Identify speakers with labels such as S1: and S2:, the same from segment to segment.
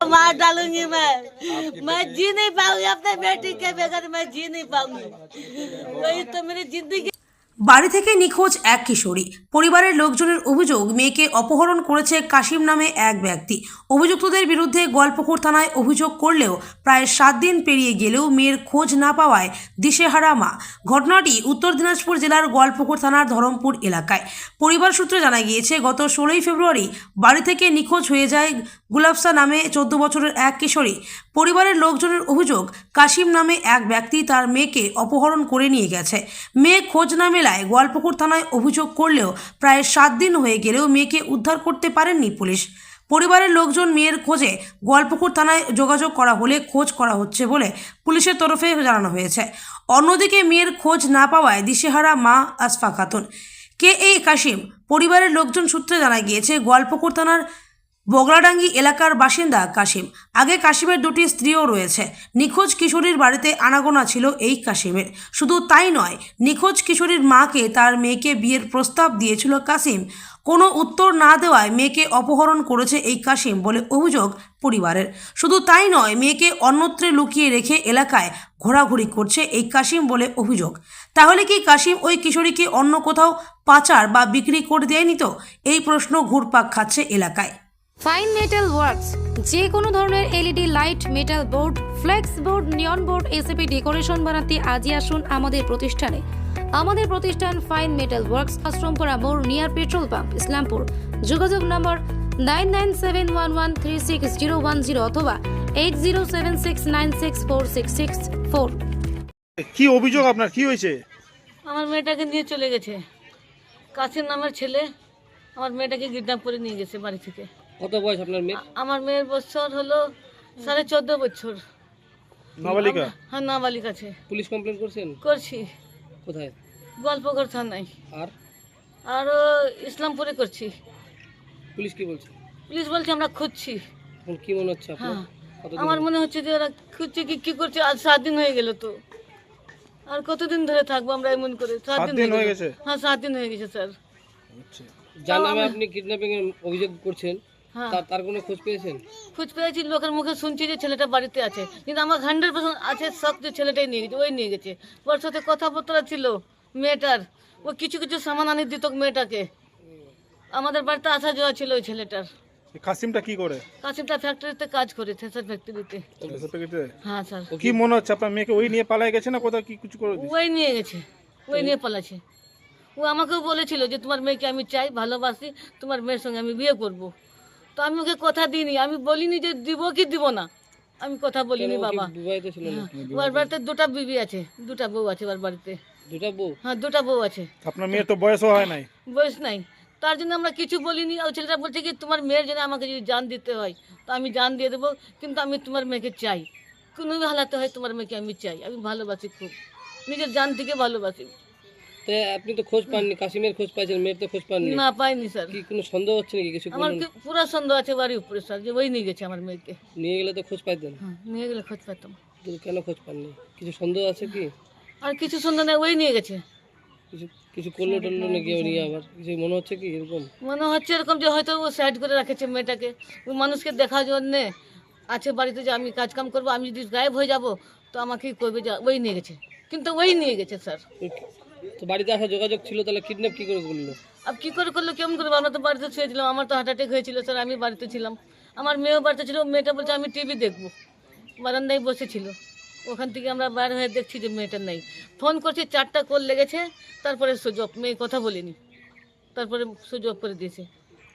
S1: मार डालूँगी मैं। मैं जी नहीं पाऊँगी अपने बेटी के बगैर मैं जी नहीं पाऊँगी। वही तो मेरी ज़िंदगी
S2: বাড়ি থেকে নিখোঁজ এক কিশোরী। পরিবারের লোকজনের অভিযোগ, মেয়েকে অপহরণ করেছে কাশিম নামে এক ব্যক্তি। অভিযুক্তদের বিরুদ্ধে গল্পখোর থানায় অভিযোগ করলেও প্রায় সাত দিন পেরিয়ে গেলেও মেয়ের খোঁজ না পাওয়ায় দিশেহারা মা। ঘটনাটি উত্তর দিনাজপুর জেলার গল্পখোর থানার ধরমপুর এলাকায়। পরিবার সূত্রে জানা গিয়েছে, গত ষোলোই ফেব্রুয়ারি বাড়ি থেকে নিখোঁজ হয়ে যায় গুলাবসা নামে চোদ্দ বছরের এক কিশোরী। পরিবারের লোকজনের অভিযোগ, কাশিম নামে এক ব্যক্তি তার মেয়েকে অপহরণ করে নিয়ে গেছে। মেয়ে খোঁজ না মেলায় গোয়ালপুকুর থানায় অভিযোগ করলেও প্রায় সাত দিন হয়ে গেলেও মেয়েকে উদ্ধার করতে পারেননি পুলিশ। পরিবারের লোকজন মেয়ের খোঁজে গোয়ালপুকুর থানায় যোগাযোগ করা হলে খোঁজ করা হচ্ছে বলে পুলিশের তরফে জানানো হয়েছে। অন্যদিকে মেয়ের খোঁজ না পাওয়ায় দিশেহারা মা আসফা খাতুন। কে এই কাশিম? পরিবারের লোকজন সূত্রে জানা গিয়েছে, গোয়ালপুকুর থানার বগলাডাঙ্গি এলাকার বাসিন্দা কাশিম। আগে কাশিমের দুটি স্ত্রীও রয়েছে। নিখোঁজ কিশোরীর বাড়িতে আনাগোনা ছিল এই কাশিমের। শুধু তাই নয়, নিখোঁজ কিশোরীর মাকে তার মেয়েকে বিয়ের প্রস্তাব দিয়েছিল কাসিম কোনো উত্তর না দেওয়ায় মেয়েকে অপহরণ করেছে এই কাশিম বলে অভিযোগ পরিবারের। শুধু তাই নয়, মেয়েকে অন্যত্রে লুকিয়ে রেখে এলাকায় ঘোরাঘুরি করছে এই কাশিম বলে অভিযোগ। তাহলে কি কাশিম ওই কিশোরীকে অন্য কোথাও পাচার বা বিক্রি করে দেয়নি তো? এই প্রশ্ন ঘুরপাক খাচ্ছে এলাকায়।
S3: ফাইন মেটাল ওয়ার্কস যে কোনো ধরনের LED light metal board flex board neon board ACP decoration বানাতে আজই আসুন আমাদের প্রতিষ্ঠানে। আমাদের প্রতিষ্ঠান ফাইন মেটাল ওয়ার্কস আশ্রমপুরা মোড় নিয়ার পেট্রোল পাম্প ইসলামপুর। যোগাযোগ number nine nine seven one one three six zero one zero অথবা eight zero seven six nine six four six six four
S4: কি অভিযোগ আপনার? কি হয়েছে?
S1: আমার মেয়েটাকে নিয়ে চলে গেছে। কাসিম নামের ছেলে আমার মেয়েটাকে কিডন্যাপ করে নিয়ে গেছে বাড়ি থেকে।
S5: কত বয়স আপনার মেয়ে
S1: আমার মেয়ের বছর হলো সাড়ে চোদ্দ বছর।
S4: নাবালিকা?
S1: হ্যাঁ নাবালিক আছে।
S5: পুলিশ কমপ্লেন করছেন?
S1: করছি।
S5: কোথায়?
S1: গল্পঘর থানায়।
S5: আর?
S1: আরও ইসলামপুরে করছি।
S5: পুলিশ কি বলছে?
S1: পুলিশ বলছে আমরা খুঁজছি।
S5: এখন কি মনে হচ্ছে আপনার?
S1: হ্যাঁ। আমার মনে হচ্ছে যে ওরা খুঁজছে কি কি করছে। আজ সাত দিন হয়ে গেল তো। আর কতদিন ধরে থাকব আমরা এমন করে? সাত দিন
S4: হয়ে গেছে?
S1: হ্যাঁ সাত দিন হয়ে গেছে স্যার।
S5: যার নামে আপনি কিডন্যাপিং এর অভিযোগ করছেন?
S1: হ্যাঁ।
S5: তার তার কোনো খোঁজ পেয়েছেন?
S1: খোঁজ পেয়েছি লোকের মুখে শুনছি যে ছেলেটা বাড়িতে আছে। কিন্তু আমার হান্ড্রেড পার্সেন্ট আছে শখ যে ছেলেটাই নিয়ে গেছে ওই নিয়ে গেছে। ওর সাথে কথাবার্তা ছিল মেয়েটার। ও কিছু কিছু সামান আনি দিত মেয়েটাকে। আমাদের বাড়িতে আসা যাওয়া ছিল ওই ছেলেটার।
S4: কাসিমটা কি করে?
S1: কাশিমটা ফ্যাক্টরিতে কাজ করে থেসার ফ্যাক্টরিতে হ্যাঁ স্যার
S4: কি মনে হচ্ছে আপনার মেয়েকে ওই নিয়ে পালায় গেছে না কোথাও কি কিছু করে
S1: ওই নিয়ে গেছে ওই নিয়ে পালাছে ও আমাকেও বলেছিল যে তোমার মেয়েকে আমি চাই ভালোবাসি তোমার মেয়ের সঙ্গে আমি বিয়ে করব। তো আমি ওকে কথা দিইনি। আমি বলিনি যে দিব কি দিব না। আমি কথা বলিনি বাবা।
S5: না
S1: ওর বাড়িতে দুটা বিবি আছে দুটা বউ আছে ওর বাড়িতে।
S5: দুটা বউ?
S1: হ্যাঁ দুটা বউ আছে।
S4: আপনার মেয়ের তো বয়সও হয় নাই।
S1: বয়স নাই। তার জন্য আমরা কিছু বলিনি। আর ছেলেটা বলছে কি তোমার মেয়ের জন্য আমাকে যদি জান দিতে হয় তো আমি জান দিয়ে দেবো কিন্তু আমি তোমার মেয়েকে চাই। কোনো হালাতে হয় তোমার মেয়েকে আমি চাই। আমি ভালোবাসি খুব। নিজের জান থেকে ভালোবাসি।
S5: তো আপনি তো খোঁজ পাননি কাশিমের খোঁজ পাইছেন মেয়ের তো খোঁজ পাননি।
S1: না পাইনি স্যার।
S5: কি কোনো সন্দেহ হচ্ছে নাকি কিছু
S1: আমার কি পুরো সন্দেহ আছে বাড়ির উপরে স্যার যে ওই নিয়ে গেছে আমার মেয়েকে।
S5: নিয়ে গেলে তো খোঁজ পাইতেন।
S1: হ্যাঁ নিয়ে গেলে খোঁজ
S5: কিন্তু কেন খোঁজ পাননি? কিছু সন্দেহ আছে কি?
S1: আর কিছু সন্দেহ নেই ওই নিয়ে গেছে।
S5: কিছু কিছু করল টললো নাকি নিয়ে আবার? কিছু মনে হচ্ছে কি এরকম?
S1: মনে হচ্ছে এরকম যে হয়তো ও সাইড করে রাখেছে মেয়েটাকে। ওই মানুষকে দেখার জন্যে আছে বাড়িতে যে আমি কাজ কাম করব আমি যদি গায়েব হয়ে যাব তো আমাকেই করবে যে ওই নিয়ে গেছে। কিন্তু ওই নিয়ে গেছে স্যার।
S5: তো বাড়িতে আসা যোগাযোগ ছিল তাহলে কিডন্যাপ কি করে করল
S1: আর কী করে করল কেমন করব আমরা তো বাড়িতে শুয়েছিলাম আমার তো হার্ট অ্যাটাক হয়েছিল স্যার আমি বাড়িতে ছিলাম। আমার মেয়েও বাড়িতে ছিল মেয়েটা বলছে আমি টিভি দেখব। বারান্দায় বসেছিল ওখান থেকে আমরা বাইরে হয়ে দেখছি যে মেয়েটা নেই। ফোন করছি চারটা কল লেগেছে তারপরে সুযোগ মেয়ে কথা বলিনি। তারপরে সুযোগ করে দিয়েছে।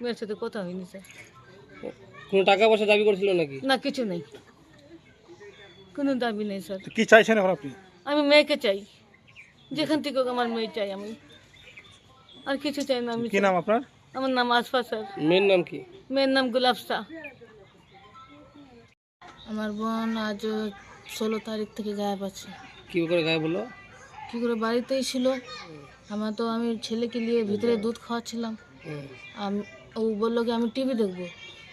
S1: মেয়ের সাথে কথা হয়নি স্যার।
S5: কোনো টাকা পয়সা দাবি করেছিল নাকি?
S1: না কিছু নেই। কোনো দাবি নেই স্যার।
S4: কি চাইছেন এখন আপনি?
S1: আমি মেয়েকে চাই। যেখান থেকে হোক আমার মেয়ে চাই আমি। আর কিছু চাই না আমি
S4: কি নাম আপনার?
S1: আমার নাম আশফা স্যার।
S5: মেয়ের নাম কি?
S1: মেয়ের নাম গুলাব শাহ।
S6: আমার বোন আজ ষোলো তারিখ থেকে গায়েব আছে।
S5: কি করে গায়ে বলল
S6: কী করে বাড়িতেই ছিল। আমার তো আমি ছেলেকে নিয়ে ভিতরে দুধ খাওয়াচ্ছিলাম। আম- ও বলল কি আমি টিভি দেখব।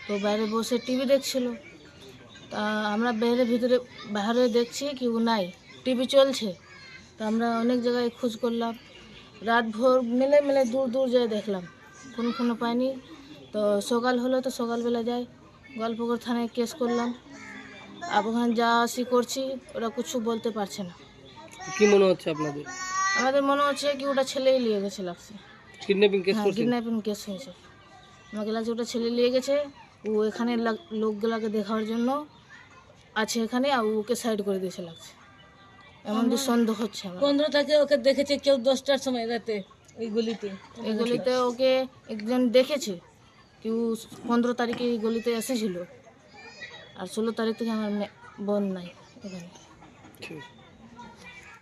S6: তো বাইরে বসে টিভি দেখছিল। তা আমরা বাইরে ভিতরে বাইরে দেখছি কি ও নাই। টিভি চলছে। তো আমরা অনেক জায়গায় খোঁজ করলাম। রাত ভোর মেলে মেলে দূর দূর যেয়ে দেখলাম। কোনো কোনো পাইনি। তো সকাল হলো তো সকালবেলা যাই। গল্পকর থানায় কেস করলাম। আর ওখানে যা আসি করছি ওরা কিছু বলতে পারছে না।
S5: কি মনে হচ্ছে আপনাদের?
S6: আমাদের মনে হচ্ছে কি ওটা ছেলেই নিয়ে গেছে লাগছে।
S5: কিডন্যাপিং কেস
S6: হ্যাঁ কিডন্যাপিং কেস হয়েছে। আমাকে লাগছে ওটা ছেলে নিয়ে গেছে। ও এখানে লোকগুলাকে দেখার জন্য আছে এখানে আর ওকে সাইড করে দিয়েছে লাগছে। এমন যে সন্দেহ হচ্ছে আমার?
S1: পনেরো তাকে ওকে দেখেছে কেউ দশটার সময় রাতে ওই গলিতে।
S6: এই গলিতে ওকে একজন দেখেছে কেউ পনেরো তারিখে এই গলিতে এসেছিল। আর ষোলো তারিখ থেকে আমার বোন নাই এখানে।